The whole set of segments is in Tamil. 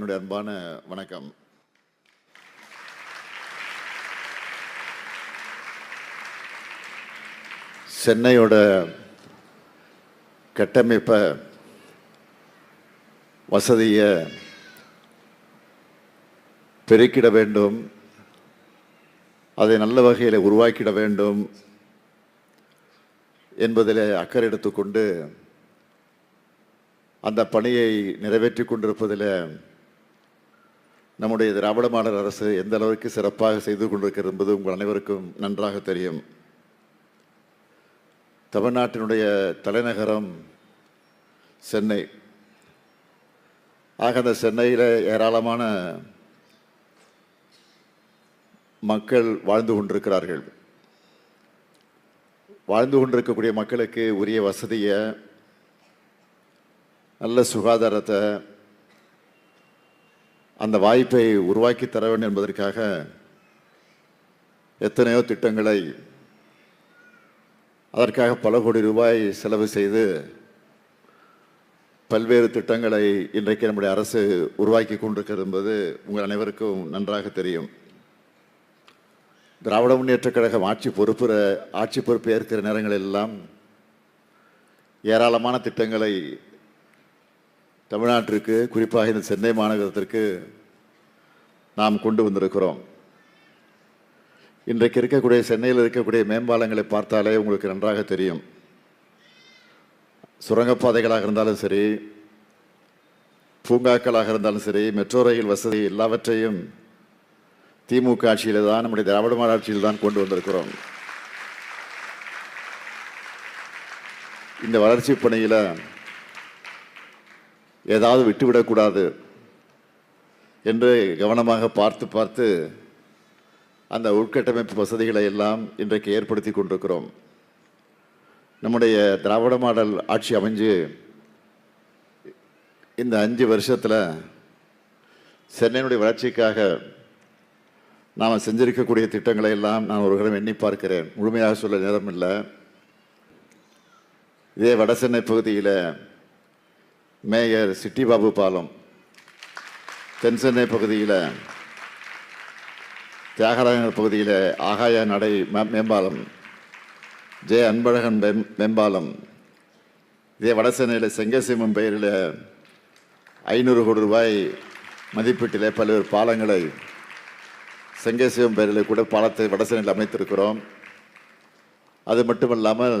என்னுடைய அன்பான வணக்கம். சென்னையோட கட்டமைப்பை வசதியை பெருக்கிட வேண்டும். அதை நல்ல வகையில் உருவாக்கிட வேண்டும் என்பதில் அக்கறை எடுத்துக்கொண்டு அந்த பணியை நிறைவேற்றி கொண்டிருப்பதில் நம்முடைய திராவிட மாடல் அரசு எந்த அளவிற்கு சிறப்பாக செய்து கொண்டிருக்கிறது என்பது உங்கள் அனைவருக்கும் நன்றாக தெரியும். தமிழ்நாட்டினுடைய தலைநகரம் சென்னை. ஆக அந்த சென்னையில் ஏராளமான மக்கள் வாழ்ந்து கொண்டிருக்கிறார்கள். வாழ்ந்து கொண்டிருக்கக்கூடிய மக்களுக்கு உரிய வசதியை நல்ல சுகாதாரத்தை அந்த வாய்ப்பை உருவாக்கி தர வேண்டும் என்பதற்காக எத்தனையோ திட்டங்களை அதற்காக பல கோடி ரூபாய் செலவு செய்து பல்வேறு திட்டங்களை இன்றைக்கு நம்முடைய அரசு உருவாக்கி கொண்டிருக்கிறது என்பது உங்கள் அனைவருக்கும் நன்றாக தெரியும். திராவிட முன்னேற்றக் கழகம் ஆட்சி பொறுப்புற ஆட்சி பொறுப்பு ஏற்கிற நேரங்களெல்லாம் ஏராளமான திட்டங்களை தமிழ்நாட்டிற்கு குறிப்பாக இந்த சென்னை மாநகரத்திற்கு நாம் கொண்டு வந்திருக்கிறோம். இன்றைக்கு இருக்கக்கூடிய சென்னையில் இருக்கக்கூடிய மேம்பாலங்களை பார்த்தாலே உங்களுக்கு நன்றாக தெரியும். சுரங்கப்பாதைகளாக இருந்தாலும் சரி பூங்காக்களாக இருந்தாலும் சரி மெட்ரோ ரயில் வசதி எல்லாவற்றையும் திமுக ஆட்சியில் தான் நம்முடைய திராவிட மாடல் ஆட்சியில் தான் கொண்டு வந்திருக்கிறோம். இந்த வளர்ச்சி பணியில் ஏதாவது விட்டுவிடக்கூடாது என்று கவனமாக பார்த்து பார்த்து அந்த உட்கட்டமைப்பு வசதிகளை எல்லாம் இன்றைக்கு ஏற்படுத்தி கொண்டிருக்கிறோம். நம்முடைய திராவிட மாடல் ஆட்சி அமைஞ்சு இந்த அஞ்சு வருஷத்தில் சென்னையினுடைய வளர்ச்சிக்காக நாம் செஞ்சிருக்கக்கூடிய திட்டங்களை எல்லாம் நான் ஒரு கடம் எண்ணி பார்க்கிறேன். முழுமையாக சொல்ல நேரம் இல்லை. இதே வட சென்னை பகுதியில் மேயர் சிட்டிபாபு பாலம் தென்சென்னை பகுதியில் தியாகராயர் பகுதியில் ஆகாய நடை மேம்பாலம் ஜே. அன்பழகன் மேம்- மேம்பாலம் இதே வடசென்னையில் சென்னையில் பெயரில் ஐநூறு கோடி ரூபாய் மதிப்பீட்டில் பல்வேறு பாலங்களை செங்கசிவம் பெயரில் கூட பாலத்தை வடசென்னையில் அமைத்திருக்கிறோம். அது மட்டுமல்லாமல்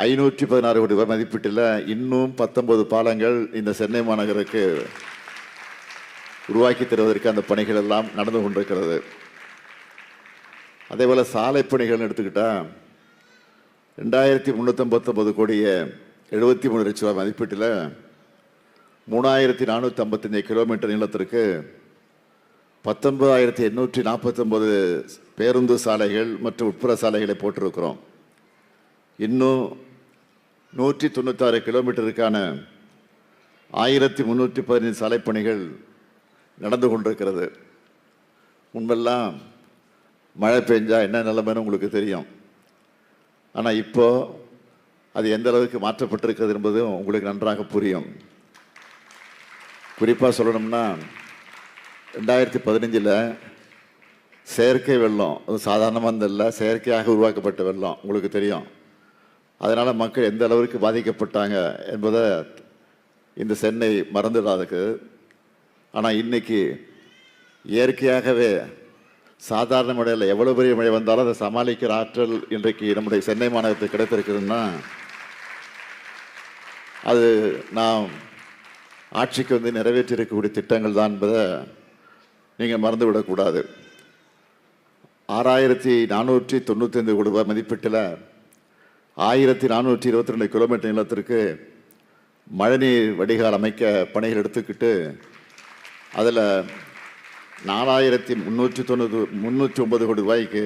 ஐநூற்றி பதினாறு கோடி ரூபாய் மதிப்பீட்டில் இன்னும் பத்தொன்பது பாலங்கள் இந்த சென்னை மாநகருக்கு உருவாக்கி தருவதற்கு அந்த பணிகள் எல்லாம் நடந்து கொண்டிருக்கிறது. அதே போல் சாலை பணிகள்னு எடுத்துக்கிட்டால் ரெண்டாயிரத்தி முந்நூற்றம்பத்தொம்பது கோடியே எழுபத்தி மூணு லட்ச ரூபாய் மதிப்பீட்டில் மூணாயிரத்தி நானூற்றி ஐம்பத்தஞ்சு கிலோமீட்டர் நீளத்திற்கு பத்தொன்பதாயிரத்தி எண்ணூற்றி நாற்பத்தொம்பது பேருந்து சாலைகள் மற்றும் உட்புற சாலைகளை போட்டிருக்கிறோம். இன்னும் நூற்றி தொண்ணூத்தாறு கிலோமீட்டருக்கான ஆயிரத்தி முந்நூற்றி பதினைந்து சாலைப்பணிகள் நடந்து கொண்டிருக்கிறது. முன்பெல்லாம் மழை பெஞ்சால் என்ன நிலைமைன்னு உங்களுக்கு தெரியும். ஆனால் இப்போது அது எந்த அளவுக்கு மாற்றப்பட்டிருக்கிறது என்பதும் உங்களுக்கு நன்றாக புரியும். குறிப்பாக சொல்லணும்னா ரெண்டாயிரத்தி பதினஞ்சில் செயற்கை வெள்ளம் அது சாதாரணமாக இல்லை செயற்கையாக உருவாக்கப்பட்ட வெள்ளம் உங்களுக்கு தெரியும். அதனால் மக்கள் எந்த அளவிற்கு பாதிக்கப்பட்டாங்க என்பதை இந்த சென்னை மறந்துடாதுக்கு. ஆனால் இன்றைக்கி இயற்கையாகவே சாதாரண முறையில் எவ்வளோ பெரிய மழை வந்தாலும் அதை சமாளிக்கிற ஆற்றல் இன்றைக்கு நம்முடைய சென்னை மாநகரத்துக்கு கிடைத்திருக்குதுன்னா அது நாம் ஆட்சிக்கு வந்து நிறைவேற்றியிருக்கக்கூடிய திட்டங்கள் தான் என்பதை நீங்கள் மறந்துவிடக்கூடாது. ஆறாயிரத்தி நானூற்றி தொண்ணூத்தைந்து கோடி ரூபாய் மதிப்பீட்டில் ஆயிரத்தி நானூற்றி இருபத்தி ரெண்டு கிலோமீட்டர் நிலத்திற்கு மழைநீர் வடிகால் அமைக்க பணிகள் எடுத்துக்கிட்டு அதில் நாலாயிரத்தி முந்நூற்றி தொண்ணூறு முந்நூற்றி ஒன்பது கோடி ரூபாய்க்கு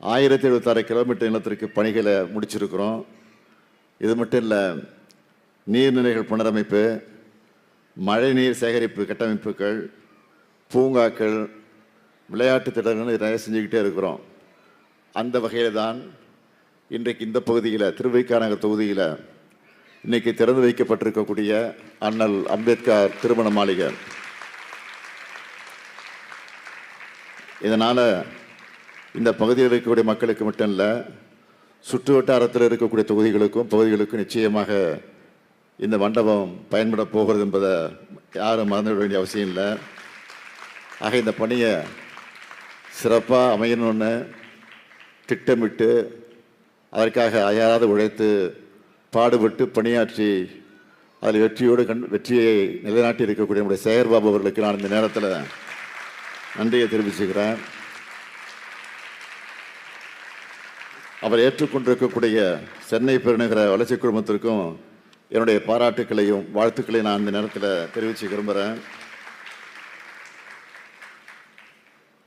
ஆயிரத்தி எழுபத்தாறு கிலோமீட்டர் நிலத்திற்கு பணிகளை முடிச்சிருக்கிறோம். இது மட்டும் இல்லை நீர்நிலைகள் புனரமைப்பு மழைநீர் சேகரிப்பு கட்டமைப்புகள் பூங்காக்கள் விளையாட்டு திட்டங்கள் நிறைய செஞ்சுக்கிட்டே இருக்கிறோம். அந்த வகையில் தான் இன்றைக்கு இந்த பகுதியில் திருவைக்காநகர் தொகுதியில் இன்னைக்கு திறந்து வைக்கப்பட்டிருக்கக்கூடிய அண்ணல் அம்பேத்கர் திருமண மாளிகை. இதனால் இந்த பகுதியில் இருக்கக்கூடிய மக்களுக்கு மட்டும் இல்லை சுற்று வட்டாரத்தில் இருக்கக்கூடிய தொகுதிகளுக்கும் பகுதிகளுக்கும் நிச்சயமாக இந்த மண்டபம் பயன்பட போகிறது என்பதை யாரும் மறந்துவிட வேண்டிய அவசியம் இல்லை. ஆக இந்த பணியை சிறப்பாக அமையணும்னு திட்டமிட்டு அதற்காக அயராது உழைத்து பாடுபட்டு பணியாற்றி அதில் வெற்றியோடு கண் வெற்றியை நிலைநாட்டி இருக்கக்கூடிய நம்முடைய சேகர்பாபு அவர்களுக்கு நான் இந்த நேரத்தில் நன்றியை தெரிவிச்சுக்கிறேன். அவர் ஏற்றுக்கொண்டிருக்கக்கூடிய சென்னை பெருநகர வளர்ச்சி குழுமத்திற்கும் என்னுடைய பாராட்டுக்களையும் வாழ்த்துக்களையும் நான் இந்த நேரத்தில் தெரிவித்து விரும்புகிறேன்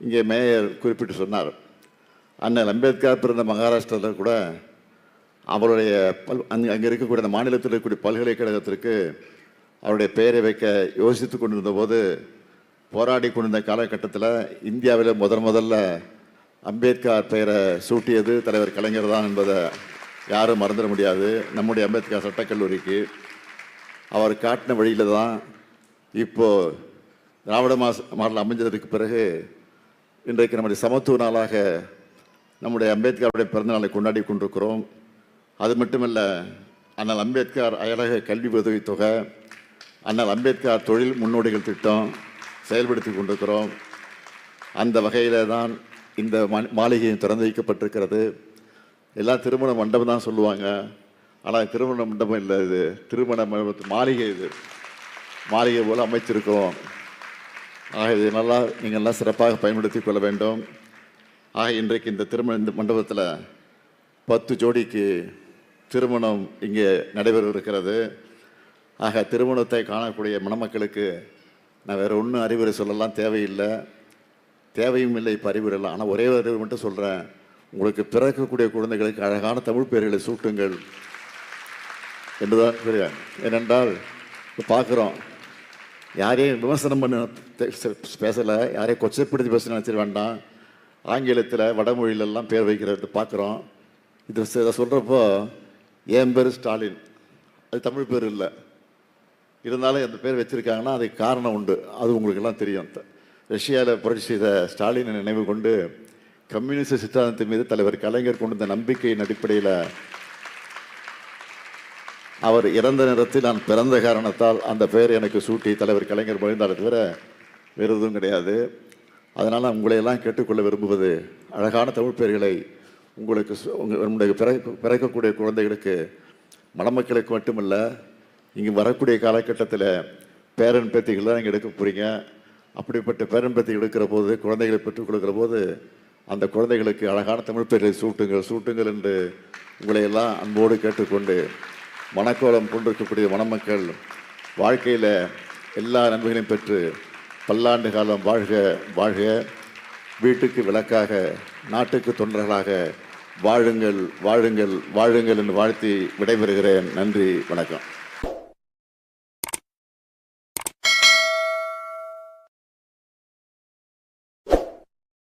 இங்கே மேயர் குறிப்பிட்டு சொன்னார். அண்ணல் அம்பேத்கர் பிறந்த மகாராஷ்டிராவில் கூட அவருடைய பல் அங்கே அங்கே இருக்கக்கூடிய அந்த மாநிலத்தில் இருக்கக்கூடிய பல்கலைக்கழகத்திற்கு அவருடைய பெயரை வைக்க யோசித்து கொண்டிருந்த போது போராடி கொண்டிருந்த காலகட்டத்தில் இந்தியாவில் முதன் முதல்ல அம்பேத்கர் பெயரை சூட்டியது தலைவர் கலைஞர் தான் என்பதை யாரும் மறந்துட முடியாது. நம்முடைய அம்பேத்கர் சட்டக்கல்லூரிக்கு அவர் காட்டின வழியில் தான் இப்போது திராவிட மாச மாடல் அமைஞ்சதற்கு பிறகு இன்றைக்கு நம்முடைய சமத்துவ நாளாக நம்முடைய அம்பேத்கருடைய பிறந்தநாளை கொண்டாடி கொண்டிருக்கிறோம். அது மட்டுமல்ல அண்ணல் அம்பேத்கர் அயலக கல்வி உதவித் தொகை அண்ணல் அம்பேத்கர் தொழில் முன்னோடிகள் திட்டம் செயல்படுத்தி கொண்டிருக்கிறோம். அந்த வகையில் தான் இந்த மா- மாளிகையும் திறந்து வைக்கப்பட்டிருக்கிறது. எல்லாம் திருமண மண்டபம் தான் சொல்லுவாங்க. ஆனால் திருமண மண்டபம் இல்லை இது. திருமண மண்டபத்து மாளிகை இது. மாளிகை போல் அமைச்சிருக்கிறோம். ஆக இதை நல்லா நீங்கள் எல்லாம் சிறப்பாக பயன்படுத்தி கொள்ள வேண்டும். ஆக இன்றைக்கு இந்த திருமண இந்த மண்டபத்தில் பத்து ஜோடிக்கு திருமணம் இங்கே நடைபெறவிருக்கிறது. ஆக திருமணத்தை காணக்கூடிய மணமக்களுக்கு நான் வேறு ஒன்றும் அறிவுரை சொல்லலாம் தேவையில்லை. தேவையும் இல்லை இப்போ அறிவுரை இல்லை. ஆனால் ஒரே அறிவு மட்டும் சொல்கிறேன் உங்களுக்கு பிறக்கக்கூடிய குழந்தைகளுக்கு அழகான தமிழ் பெயர்களை சூட்டுங்கள். என்றுதான் புரியும் ஏனென்றால் இப்போ பார்க்குறோம் யாரையும் விமர்சனம் பண்ண பேசலை. யாரையும் கொச்சைப்படுத்தி பேச நினச்சிட வேண்டாம். ஆங்கிலத்தில் வடமொழியிலெல்லாம் பேர் வைக்கிறது பார்க்குறோம். இது இதை சொல்கிறப்போ என் பேர் ஸ்டாலின். அது தமிழ் பேர் இல்லை. இருந்தாலும் அந்த பேர் வச்சுருக்காங்கன்னா அதுக்கு காரணம் உண்டு. அது உங்களுக்கெல்லாம் தெரியும். ரஷ்யாவில் புரட்சி செய்த ஸ்டாலினை நினைவு கொண்டு கம்யூனிஸ்ட் சித்தாந்தத்தின் மீது தலைவர் கலைஞர் கொண்டு வந்த நம்பிக்கையின் அடிப்படையில் அவர் இறந்த நேரத்தில் நான் பிறந்த காரணத்தால் அந்த பெயர் எனக்கு சூட்டி தலைவர் கலைஞர் மொழிந்தாலே தவிர வேறு எதுவும் கிடையாது. அதனால் உங்களையெல்லாம் கேட்டுக்கொள்ள விரும்புவது அழகான தமிழ் பெயர்களை உங்களுக்கு சு- உங்க- உங்களுடைய பிறக்கக்கூடிய குழந்தைகளுக்கு மணமக்களுக்கு மட்டுமல்ல இங்கே வரக்கூடிய காலகட்டத்தில் பேரன் பேத்திகள் நீங்கள் எடுக்க போகிறீங்க அப்படிப்பட்ட பேரன் பேத்தி எடுக்கிற போது குழந்தைகளை பெற்றுக் போது அந்த குழந்தைகளுக்கு அழகான தமிழ் பெயர்களை சூட்டுங்கள் சூட்டுங்கள் என்று உங்களை எல்லாம் அன்போடு கேட்டுக்கொண்டு மணக்கோலம் கொண்டிருக்கக்கூடிய மணமக்கள் வாழ்க்கையில் எல்லா நன்மைகளையும் பெற்று பல்லாண்டு காலம் வாழ்க வாழ்க. வீட்டுக்கு விளக்காக நாட்டுக்கு தொண்டர்களாக வாழுங்கள் வாழுங்கள் வாழுங்கள் என்று வாழ்த்தி விடைபெறுகிறேன். நன்றி வணக்கம்.